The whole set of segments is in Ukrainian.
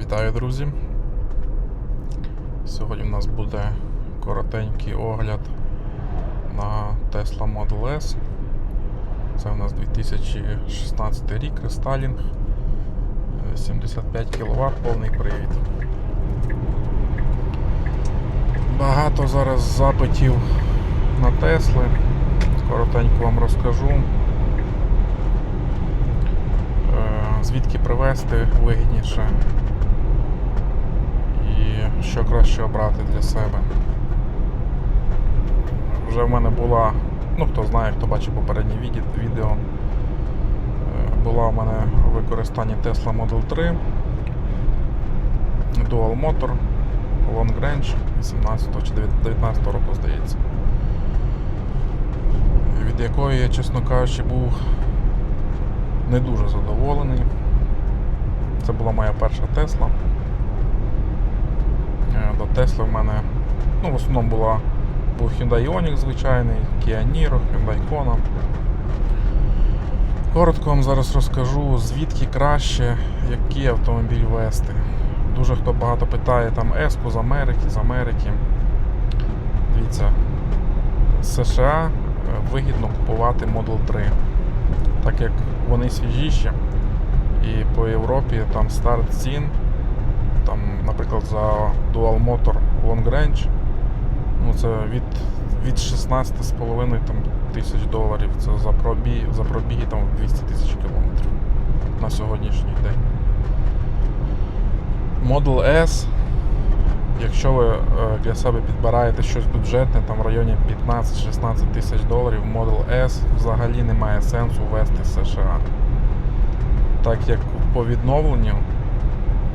Вітаю, друзі! Сьогодні у нас буде коротенький огляд на Tesla Model S. Це у нас 2016 рік рестайлінг. Е, 75 кВт, повний привід. Багато зараз запитів на Тесли. Коротенько вам розкажу. Е, Звідки привезти вигідніше і що краще обрати для себе. Вже в мене була, ну хто знає, хто бачив попереднє відео, е, була в мене в використанні Tesla Model 3 Dual Motor Long Range 18 чи 19 року, здається. Від якої я, чесно кажучи, був не дуже задоволений. Це була моя перша Тесла. До Тесли в мене ну, в основному була, був Hyundai Ioniq звичайний, Kia Niro, Hyundai Kona. Коротко вам зараз розкажу, звідки краще, який автомобіль вести. Дуже хто багато питає там Еску з Америки, з Америки. Дивіться, з США е, вигідно купувати Model 3, так як вони свіжіші. І по Європі там старт цін, там, наприклад, за Dual Motor Long Range, ну це від, від 16,5 тисяч доларів. Це за пробіги, за пробіги там 200 тисяч кілометрів на сьогоднішній день. Model S, якщо ви е, для себе підбираєте щось бюджетне, там в районі 15-16 тисяч доларів, Model S взагалі не має сенсу вести США так як по відновленню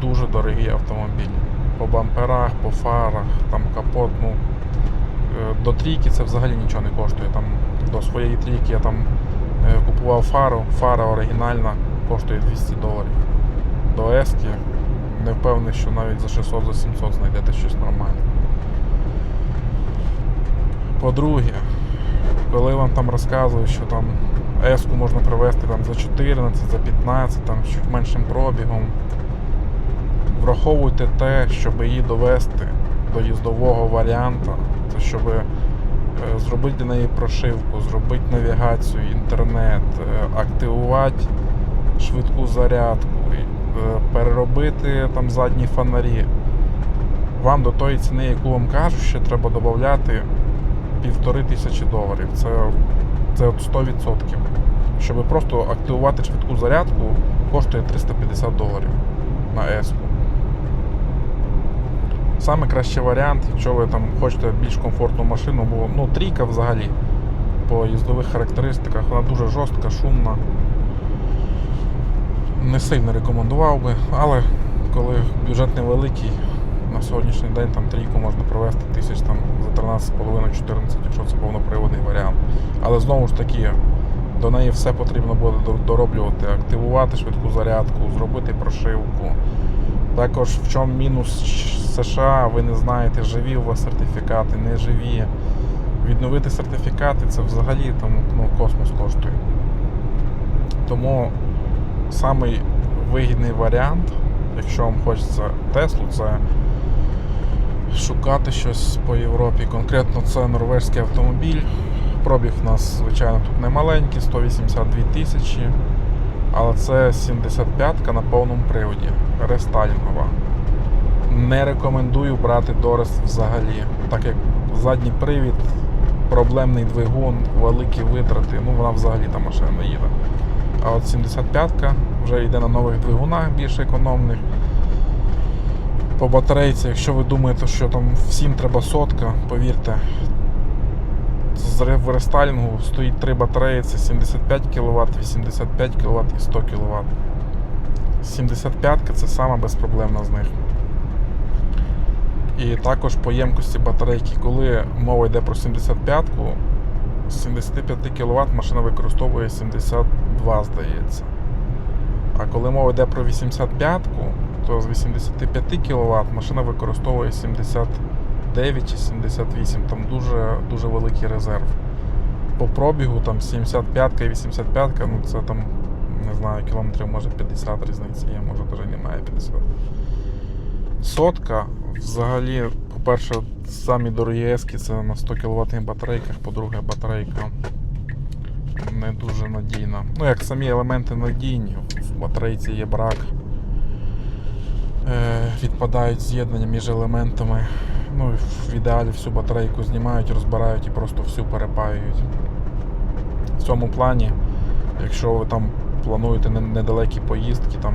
дуже дорогі автомобілі. По бамперах, по фарах, там капот, ну е, до трійки це взагалі нічого не коштує. Там До своєї трійки я там е, купував фару, фара оригінальна коштує 200 доларів. До Ески не впевнений, що навіть за 600 за 700 знайдете щось нормальне. По-друге, коли вам там розказують, що там Еску можна привезти там за 14, за 15, там чуть меншим пробігом. Враховуйте те, щоб її довести до їздового варіанта, це щоб е, зробити для неї прошивку, зробити навігацію, інтернет, е, активувати швидку зарядку, е, переробити там задні фонарі. Вам до тої ціни, яку вам кажуть, ще треба додати півтори тисячі доларів. Це це от 100%. Щоб просто активувати швидку зарядку, коштує 350 доларів на S. Саме кращий варіант, якщо ви там хочете більш комфортну машину, бо ну, трійка взагалі по їздових характеристиках, вона дуже жорстка, шумна. Не сильно рекомендував би, але коли бюджет невеликий, на сьогоднішній день там трійку можна провести тисяч там за 13,5-14, якщо це повноприводний варіант. Але знову ж таки, до неї все потрібно буде дороблювати, активувати швидку зарядку, зробити прошивку. Також в чому мінус США, ви не знаєте, живі у вас сертифікати, не живі. Відновити сертифікати це взагалі там, ну, космос коштує. Тому самий вигідний варіант, якщо вам хочеться Теслу, це шукати щось по Європі. Конкретно це норвежський автомобіль. Пробіг у нас, звичайно, тут не маленький, 182 тисячі. Але це 75-ка на повному приводі, рестайлінгова. Не рекомендую брати Дорест взагалі, так як задній привід, проблемний двигун, великі витрати, ну вона взагалі та машина їде. А от 75-ка вже йде на нових двигунах більш економних. По батарейці, якщо ви думаєте, що там всім треба сотка, повірте, з рестайлінгу стоїть три батареї, це 75 кВт, 85 кВт і 100 кВт. 75 це сама безпроблемна з них. І також по ємкості батарейки, коли мова йде про 75-ку, з 75 кВт машина використовує 72, здається. А коли мова йде про 85-ку, то з 85 кВт машина використовує 70. 79,78, там дуже дуже великий резерв. По пробігу там 75 і 85, ну це там, не знаю, кілометрів може 50 різниця, є, може дуже немає 50. Сотка взагалі, по-перше, самі дорогі ески це на 100 кВт батарейках, по-друге, батарейка не дуже надійна. Ну, як самі елементи надійні, в батарейці є брак, е, відпадають з'єднання між елементами. Ну, в ідеалі всю батарейку знімають, розбирають і просто всю перепаюють. В цьому плані, якщо ви там плануєте недалекі поїздки, там,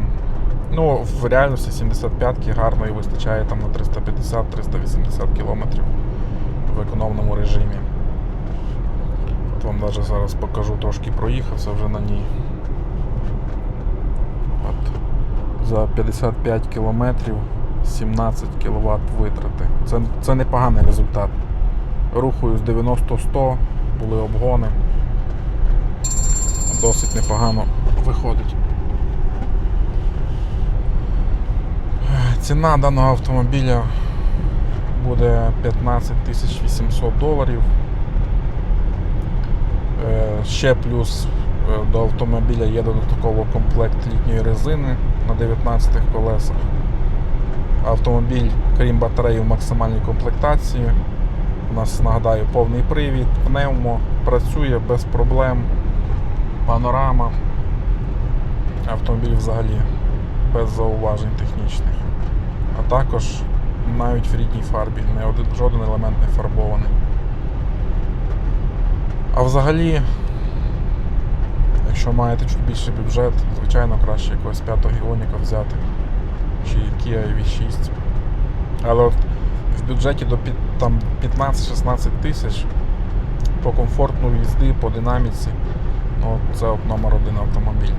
ну, в реальності 75-ки гарно і вистачає там на 350-380 км в економному режимі. От вам навіть зараз покажу, трошки проїхався вже на ній. От. За 55 кілометрів 17 кВт витрати. Це, це непоганий результат. Рухаю з 90-100, були обгони. Досить непогано виходить. Ціна даного автомобіля буде 15 800 доларів. Е, Ще плюс е, до автомобіля є додатково комплект літньої резини на 19 колесах. Автомобіль, крім батареї в максимальній комплектації. У нас, нагадаю, повний привід, пневмо, працює без проблем, панорама. Автомобіль взагалі без зауважень технічних. А також навіть в рідній фарбі, не один, жоден елемент не фарбований. А взагалі, якщо маєте чуть більший бюджет, звичайно краще якогось 5 гіоніка взяти чи Kia EV6. Але в бюджеті до там 15-16 тисяч по комфортну їзди, по динаміці, ну, це от номер один автомобіль.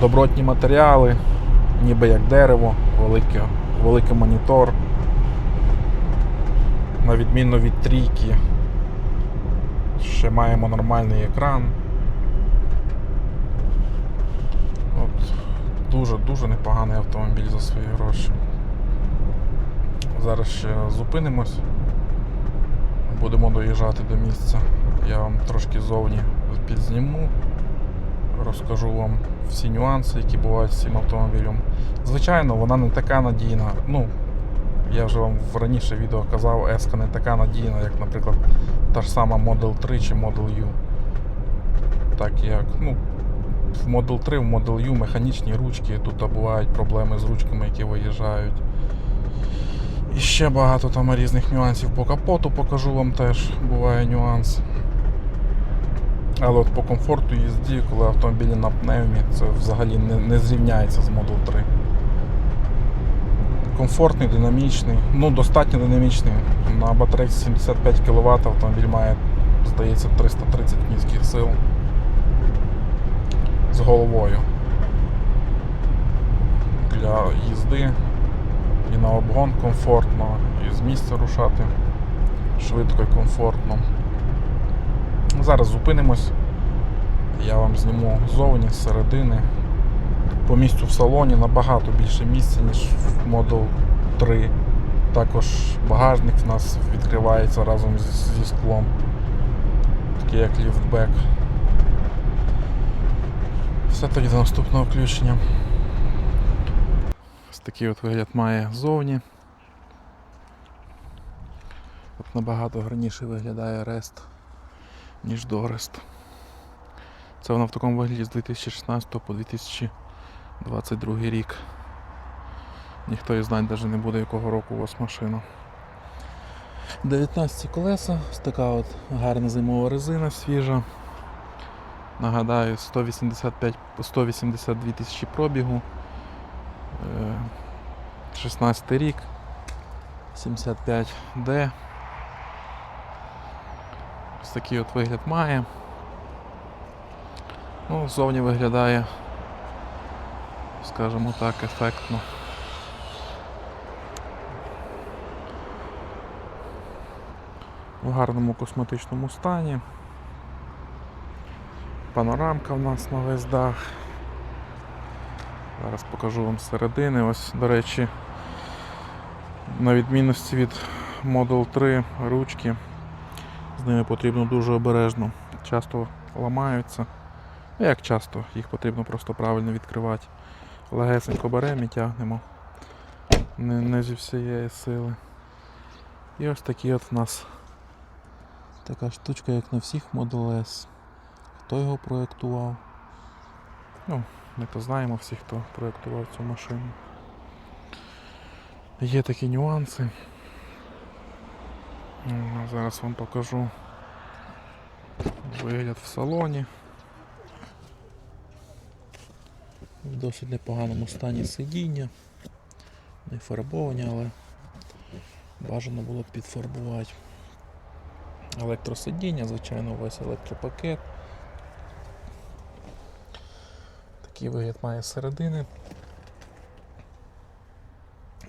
Добротні матеріали, ніби як дерево, великий, великий монітор. На відміну від трійки, ще маємо нормальний екран. От, дуже-дуже непоганий автомобіль за свої гроші. Зараз ще зупинимось. Будемо доїжджати до місця. Я вам трошки зовні підзніму. Розкажу вам всі нюанси, які бувають з цим автомобілем. Звичайно, вона не така надійна. Ну, я вже вам в раніше відео казав, S не така надійна, як, наприклад, та ж сама Model 3 чи Model U. Так як, ну, в Model 3, в Model U механічні ручки, тут бувають проблеми з ручками, які виїжджають. І ще багато там різних нюансів по капоту покажу вам теж, буває нюанс. Але от по комфорту їзді, коли автомобілі на пневмі, це взагалі не, не зрівняється з Model 3. Комфортний, динамічний, ну достатньо динамічний. На батарейці 75 кВт автомобіль має, здається, 330 кінських сил з головою для їзди і на обгон комфортно, і з місця рушати швидко і комфортно. Зараз зупинимось. Я вам зніму ззовні, з середини. По місцю в салоні набагато більше місця, ніж в Model 3. Також багажник в нас відкривається разом зі склом. Такий як ліфтбек. Все тоді до наступного включення. Ось такий от вигляд має ззовні. От набагато гарніше виглядає Рест, ніж Дорест. Це воно в такому вигляді з 2016 по 2022 рік. Ніхто і знати навіть не буде, якого року у вас машина. 19 колеса, ось така от гарна зимова резина свіжа. Нагадаю, 185, 182 тисячі пробігу. Е, 16 рік. 75D. Ось такий от вигляд має. Ну, зовні виглядає, скажімо так, ефектно. В гарному косметичному стані. Панорамка в нас на весь дах. Зараз покажу вам середини. Ось, до речі, на відмінності від Model 3 ручки. З ними потрібно дуже обережно. Часто ламаються. Ну, Як часто, їх потрібно просто правильно відкривати. Легесенько беремо і тягнемо. Не, не зі всієї сили. І ось такий от в нас така штучка, як на всіх Model S. Хто його проєктував? Ну, ми то знаємо всі, хто проєктував цю машину. Є такі нюанси. М, Зараз вам покажу вигляд в салоні. В досить непоганому стані сидіння. Не фарбовані, але бажано було б підфарбувати. Електросидіння, звичайно, весь електропакет. Такий вигляд має середини.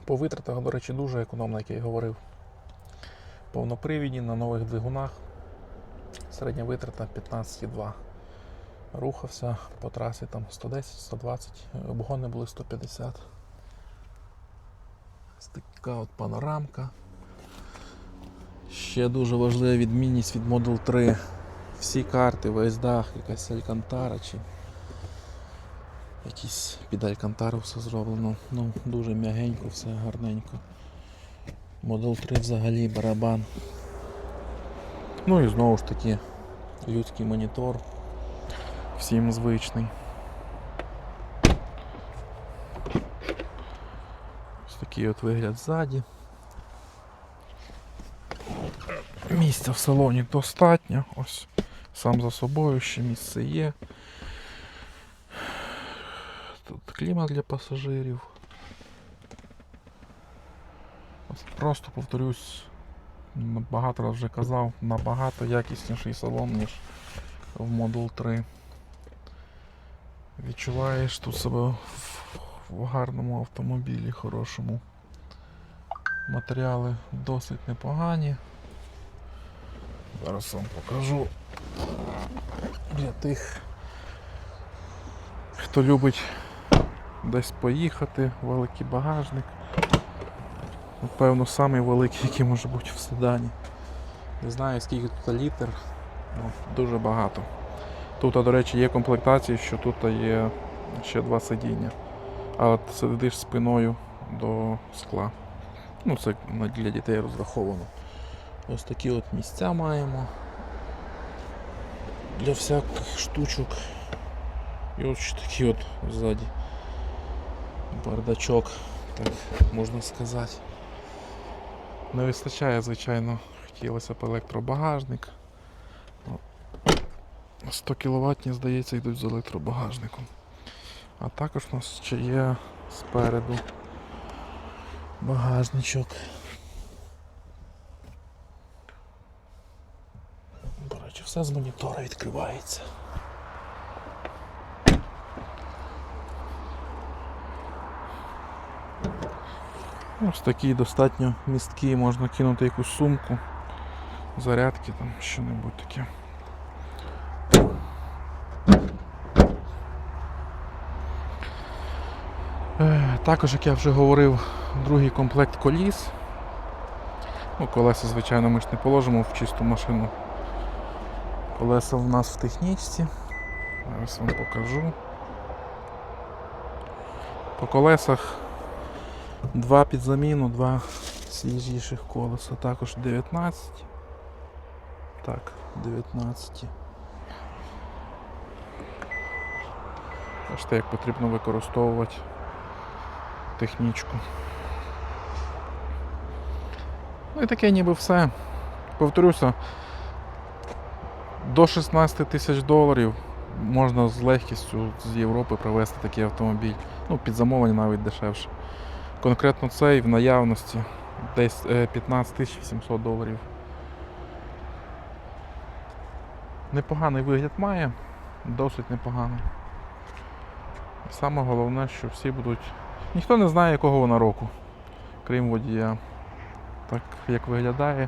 По витратах, до речі, дуже економно, як я й говорив. Повнопривідні на нових двигунах. Середня витрата 15,2. Рухався по трасі там 110-120, обгони були 150. Ось така от панорамка. Ще дуже важлива відмінність від Model 3. Всі карти, весь дах, якась алькантара чи якісь під алькантару все зроблено. Ну, дуже м'ягенько, все гарненько. Model 3 взагалі барабан. Ну і знову ж таки людський монітор. Всім звичний. Ось такий от вигляд ззаді. Місця в салоні достатньо. Ось сам за собою ще місце є. Клімат для пасажирів. Просто повторюсь, м, багато раз вже казав, набагато якісніший салон, ніж в Model 3. Відчуваєш тут себе в гарному автомобілі, хорошому. Матеріали досить непогані. Зараз вам покажу для тих, хто любить десь поїхати, великий багажник. Напевно, самий великий, який може бути в седані. Не знаю скільки тут літр, ну, дуже багато. Тут, до речі, є комплектації, що тут є ще два сидіння. Але ти сидиш спиною до скла. Ну, це для дітей розраховано. Ось такі от місця маємо для всяких штучок. І ще такий от ззаді бардачок, так можна сказати. Не вистачає, звичайно, хотілося б електробагажник. Ну, 100 кВт, здається, йдуть з електробагажником. А також у нас ще є спереду багажничок. До речі, все з монітора відкривається. Ось такі достатньо місткі, можна кинути якусь сумку, зарядки там, що-небудь таке. Е, Також, як я вже говорив, другий комплект коліс. Ну, колеса, звичайно, ми ж не положимо в чисту машину. Колеса в нас в технічці. Зараз вам покажу. По колесах два під заміну, два свіжіших колеса. Також 19. Так, 19. Бачите, як потрібно використовувати технічку. Ну і таке ніби все. Повторюся, до 16 тисяч доларів можна з легкістю з Європи привезти такий автомобіль. Ну, під замовлення навіть дешевше. Конкретно цей в наявності десь е, 15 700 доларів. Непоганий вигляд має, досить непоганий. Саме головне, що всі будуть. Ніхто не знає, якого вона року, крім водія. Так як виглядає,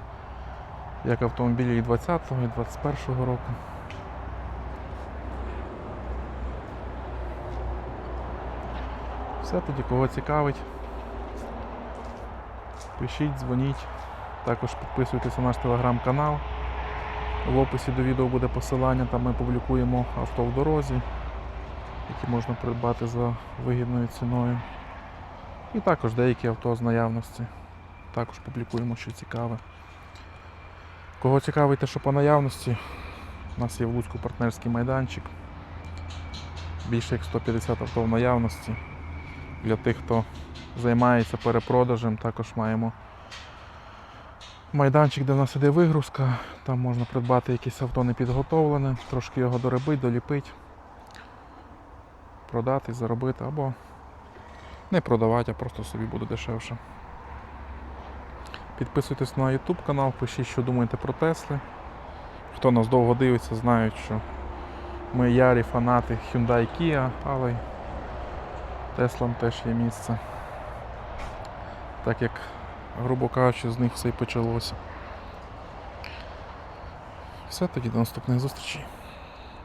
як автомобілі і 20-го, і 21-го року. Все тоді, кого цікавить. Пишіть, дзвоніть. Також підписуйтесь на наш телеграм-канал. В описі до відео буде посилання, там ми публікуємо авто в дорозі, які можна придбати за вигідною ціною. І також деякі авто з наявності. Також публікуємо, що цікаве. Кого цікавить те, що по наявності, у нас є в Луцьку партнерський майданчик. Більше як 150 авто в наявності. Для тих, хто займається перепродажем, також маємо майданчик, де в нас іде вигрузка. Там можна придбати якесь авто непідготовлене, трошки його доробити, доліпити, продати, заробити або не продавати, а просто собі буде дешевше. Підписуйтесь на YouTube канал, пишіть, що думаєте про Тесли. Хто нас довго дивиться, знають, що ми ярі фанати Hyundai Kia, але Теслам теж є місце. Так як, грубо кажучи, з них все і почалося. Все тоді до наступних зустрічей.